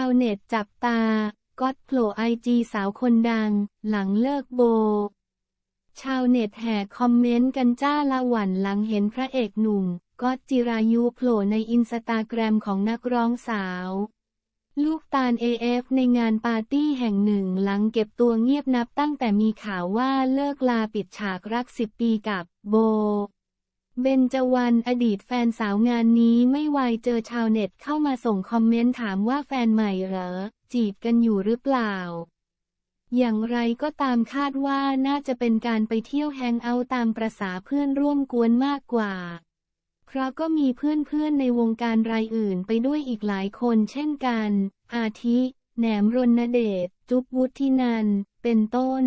าวเน็ตจับตาก็อดโผล่ไอจีสาวคนดัง หลังเลิกโบ ชาวเน็ตแห่คอมเมนต์กันจ้าละหวันหลังเห็นพระเอกหนุ่มก็อตจิรายุโผล่ในอินสตาแกรมของนักร้องสาว ลูกตาล AF ในงานปาร์ตี้แห่งหนึ่งหลังเก็บตัวเงียบนับตั้งแต่มีข่าวว่าเลิกลาปิดฉากรักสิบปีกับโบ เบนจวรรณอดีตแฟนสาวงานนี้ไม่ไวเจอชาวเน็ตเข้ามาส่งคอมเมนต์ถามว่าแฟนใหม่เหรอ จีบกันอยู่หรือเปล่า อย่างไรก็ตามคาดว่าน่าจะเป็นการไปเที่ยวแฮงเอาตามประษาเพื่อนร่วมกวนมากกว่า เพราะก็มีเพื่อนๆในวงการรายอื่นไปด้วยอีกหลายคนเช่นกัน อาทิ แหนมรณเดช จุ๊บวุฒินัน เป็นต้น